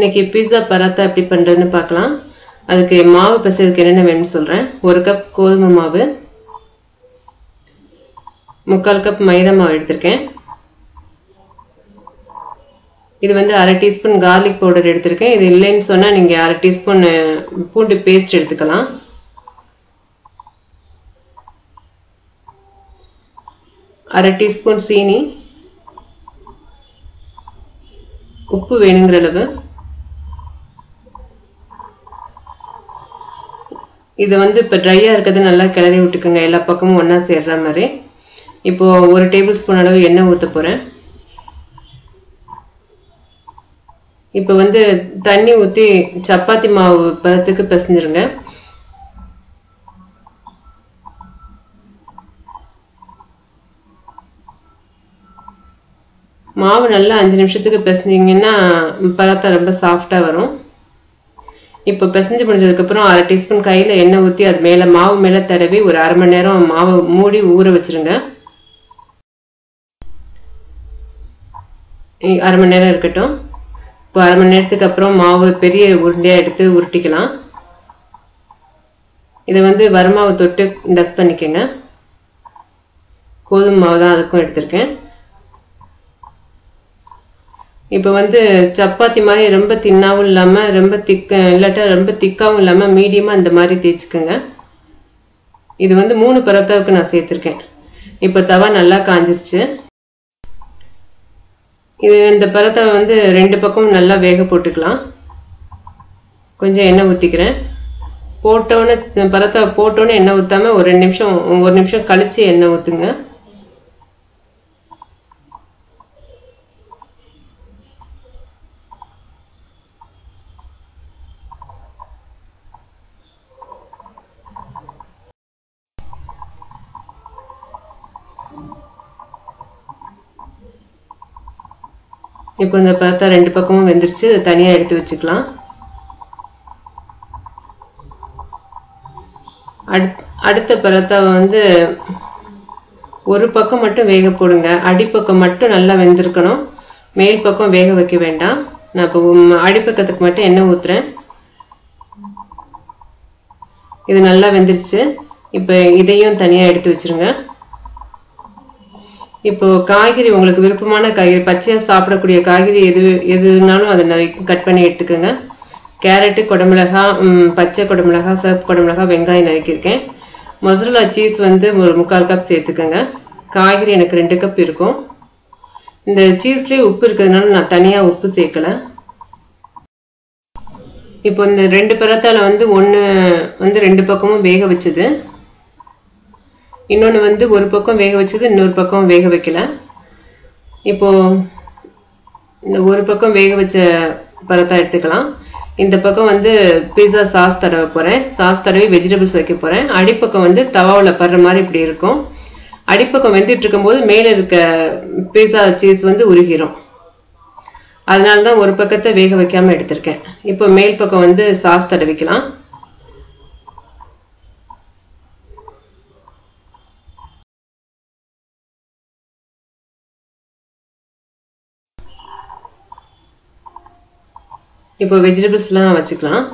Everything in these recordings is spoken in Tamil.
இன்னைக்கு பீஸா பராத்தா எப்படி பண்ணுறதுன்னு பார்க்கலாம். அதுக்கு மாவு பசைக்கு என்னென்ன வேணும்னு சொல்கிறேன் ஒரு கப் கோதுமை மாவு முக்கால் கப் மைதா மாவு எடுத்திருக்கேன். இது வந்து அரை டீஸ்பூன் கார்லிக் பவுடர் எடுத்திருக்கேன். இது இல்லைன்னு சொன்னால் நீங்கள் அரை டீஸ்பூன் பூண்டு பேஸ்ட் எடுத்துக்கலாம். அரை டீஸ்பூன் சீனி. உப்பு வேணுங்கிற அளவு. இதை வந்து இப்போ ட்ரையாக இருக்கிறது நல்லா கிளறி விட்டுக்கோங்க. எல்லா பக்கமும் ஒன்றா சேர்ற மாதிரி. இப்போது ஒரு டேபிள் ஸ்பூன் அளவு எண்ணெய் ஊற்ற போகிறேன் இப்போ வந்து தண்ணி ஊற்றி சப்பாத்தி மாவு பதத்துக்கு பிசைஞ்சிருங்க. மாவு நல்லா அஞ்சு நிமிஷத்துக்கு பிசைஞ்சிங்கன்னா பராத்தா ரொம்ப சாஃப்டாக வரும். இப்போ பிசைஞ்சு முடிஞ்சதுக்கப்புறம் அரை டீஸ்பூன் கையில் எண்ணெய் ஊற்றி அது மேலே மாவு மேலே தடவி ஒரு அரை மணி நேரம் மாவை மூடி ஊற வச்சுருங்க. அரை மணி நேரம் இருக்கட்டும். இப்போ அரை மணி நேரத்துக்கு அப்புறம் மாவு பெரிய உருண்டையாக எடுத்து உருட்டிக்கலாம். இதை வந்து வரமாவை தொட்டு டஸ்ட் பண்ணிக்கோங்க. கோதுமை மாவு தான் அதுக்கும் எடுத்திருக்கேன். இப்போ வந்து சப்பாத்தி மாதிரி ரொம்ப தின்னாகவும் இல்லாமல் ரொம்ப திக்க இல்லாட்டா ரொம்ப திக்காகவும் இல்லாமல் மீடியமாக இந்த மாதிரி தேய்ச்சிக்கோங்க. இது வந்து மூணு பரத்தாவுக்கு நான் சேர்த்துருக்கேன். இப்போ தவா நல்லா காஞ்சிருச்சு. இது இந்த பரத்தாவை வந்து ரெண்டு பக்கமும் நல்லா வேக போட்டுக்கலாம். கொஞ்சம் எண்ணெய் ஊற்றிக்கிறேன் போட்டோன்னே பரத்தாவை போட்டோன்னே எண்ணெய் ஊற்றாமல் ஒரு ரெண்டு நிமிஷம் ஒரு நிமிஷம் கழித்து எண்ணெய் ஊற்றுங்க இப்போ இந்த பரத்தா ரெண்டு பக்கமும் வெந்துருச்சு தனியாக எடுத்து வச்சுக்கலாம். அடுத்த பரத்தாவை வந்து ஒரு பக்கம் மட்டும் வேக போடுங்க. அடிப்பக்கம் மட்டும் நல்லா வெந்திருக்கணும். மேல் பக்கம் வேக வைக்க வேண்டாம். நான் இப்போ அடிப்பக்கத்துக்கு மட்டும் எண்ணெய் ஊற்றுறேன் இது நல்லா வெந்துருச்சு. இப்போ இதையும் தனியாக எடுத்து வச்சுருங்க. இப்போ காய்கறி உங்களுக்கு விருப்பமான காய்கறி பச்சையாக சாப்பிடக்கூடிய காய்கறி எது எதுனாலும் அதை கட் பண்ணி எடுத்துக்கோங்க. கேரட்டு குடமிளகா பச்சை குடமிளகா சிவப்பு குடமிளகா வெங்காயம் நறுக்கியிருக்கேன். மொசரலா சீஸ் வந்து ஒரு முக்கால் கப் சேர்த்துக்கோங்க. காய்கறி எனக்கு ரெண்டு கப் இருக்கும். இந்த சீஸ்லேயே உப்பு இருக்கிறதுனால நான் தனியாக உப்பு சேர்க்கலை. இப்போ இந்த ரெண்டு பரத்தால் வந்து ஒன்று வந்து ரெண்டு பக்கமும் வேக வச்சது. இன்னொன்று வந்து ஒரு பக்கம் வேக வச்சது இன்னொரு பக்கம் வேக வைக்கல. இப்போது இந்த ஒரு பக்கம் வேக வச்ச பழத்தா எடுத்துக்கலாம். இந்த பக்கம் வந்து பீஸா சாஸ் தடவை போகிறேன் சாஸ் தடவி வெஜிடபிள்ஸ் வைக்க போகிறேன் அடிப்பக்கம் வந்து தவாவில் படுற மாதிரி இப்படி இருக்கும். அடிப்பக்கம் வெந்துட்டு இருக்கும்போது மேலே இருக்க பீஸா சீஸ் வந்து உருகிரும். அதனால தான் ஒரு பக்கத்தை வேக வைக்காமல் எடுத்திருக்கேன். இப்போ மேல் பக்கம் வந்து சாஸ் தடவிக்கலாம். இப்போ வெஜிடபிள்ஸ்லாம் வச்சுக்கலாம்.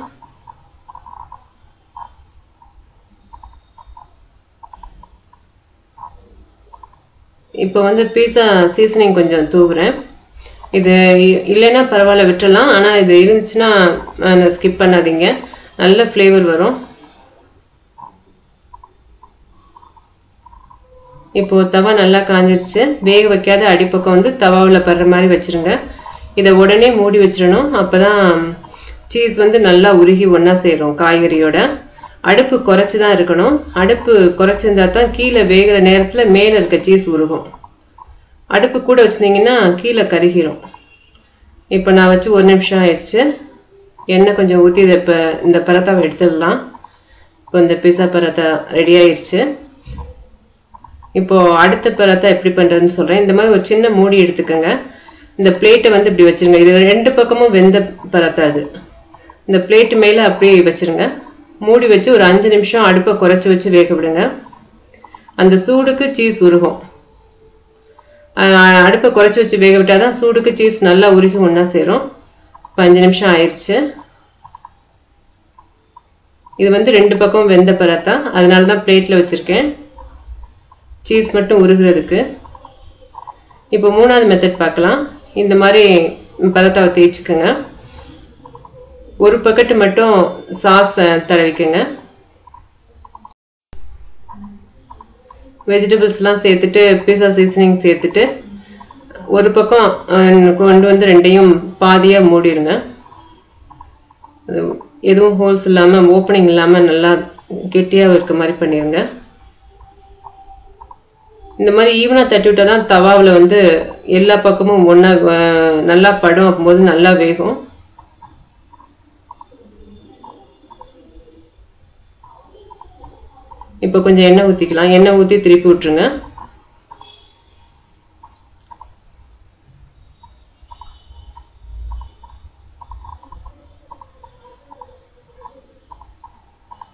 இப்போ வந்து பீஸா சீசனிங் கொஞ்சம் தூவுறேன். இது இல்லைன்னா பரவாயில்ல விட்டுறலாம். ஆனால் இது இருந்துச்சுன்னா ஸ்கிப் பண்ணாதீங்க. நல்ல ஃப்ளேவர் வரும். இப்போ தவா நல்லா காஞ்சிருச்சு. வேக வைக்காத அடிப்பக்கம் வந்து தவாவில் படுற மாதிரி வச்சுருங்க. இதை உடனே மூடி வச்சிடணும். அப்போ தான் சீஸ் வந்து நல்லா உருகி ஒன்றா சேரும் காய்கறியோட. அடுப்பு குறைச்சி தான் இருக்கணும். அடுப்பு குறைச்சிருந்தா தான் கீழே வேகிற நேரத்தில் மேலே இருக்க சீஸ் உருகும். அடுப்பு கூட வச்சுருந்தீங்கன்னா கீழே கருகிரும். இப்போ நான் வச்சு ஒரு நிமிஷம் ஆயிடுச்சு. எண்ணெய் கொஞ்சம் ஊற்றி இதை இப்போ இந்த பரத்தாவை எடுத்துடலாம். இப்போ இந்த பீஸா பரத்தா ரெடி ஆயிடுச்சு. இப்போது அடுத்த பரத்தா எப்படி பண்ணுறதுன்னு சொல்கிறேன் இந்த மாதிரி ஒரு சின்ன மூடி எடுத்துக்கோங்க. இந்த பிளேட்டை வந்து இப்படி வச்சுருங்க. இது ரெண்டு பக்கமும் வெந்த பரத்தாது இந்த பிளேட்டு மேலே அப்படியே வச்சுருங்க. மூடி வச்சு ஒரு அஞ்சு நிமிஷம் அடுப்பை குறைச்சி வச்சு வேக விடுங்க. அந்த சூடுக்கு சீஸ் உருகும். அடுப்பை குறைச்சி வச்சு வேக விட்டால் தான் சூடுக்கு சீஸ் நல்லா உருகி ஒன்றா சேரும். இப்போ அஞ்சு நிமிஷம் ஆயிடுச்சு இது வந்து ரெண்டு பக்கமும் வெந்த பராத்தா அதனால தான் பிளேட்டில் வச்சுருக்கேன். சீஸ் மட்டும் உருகிறதுக்கு. இப்போ மூணாவது மெத்தட் பார்க்கலாம். இந்த மாதிரி பராத்தாவை தேய்ச்சிக்கோங்க. ஒரு பக்கெட்டு மட்டும் சாஸ் தடவிக்கோங்க. வெஜிடபிள்ஸ்லாம் சேர்த்துட்டு பீஸா சீசனிங் சேர்த்துட்டு ஒரு பக்கம் கொண்டு வந்து ரெண்டையும் பாதியாக மூடிடுங்க. எதுவும் ஹோல்ஸ் இல்லாமல் ஓப்பனிங் இல்லாமல் நல்லா கெட்டியாக இருக்க மாதிரி பண்ணிடுங்க. இந்த மாதிரி ஈவனாக தட்டி விட்டால் தான் தவாவில் வந்து எல்லா பக்கமும் ஒன்றா நல்லா படும் அப்போது நல்லா வேகும். இப்போ கொஞ்சம் எண்ணெய் ஊற்றிக்கலாம் எண்ணெய் ஊற்றி திருப்பி விட்ருங்க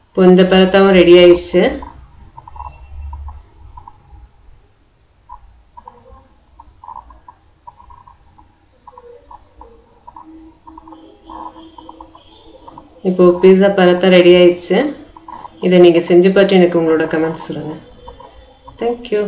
இப்போ இந்த பதத்தாவும் ரெடி ஆயிடுச்சு. இப்போ பீஸா பரத்தா ரெடி ஆயிடுச்சு. இதை நீங்கள் செஞ்சு பார்த்து எனக்கு உங்களோட கமெண்ட்ஸ் சொல்லுங்கள் தேங்க்யூ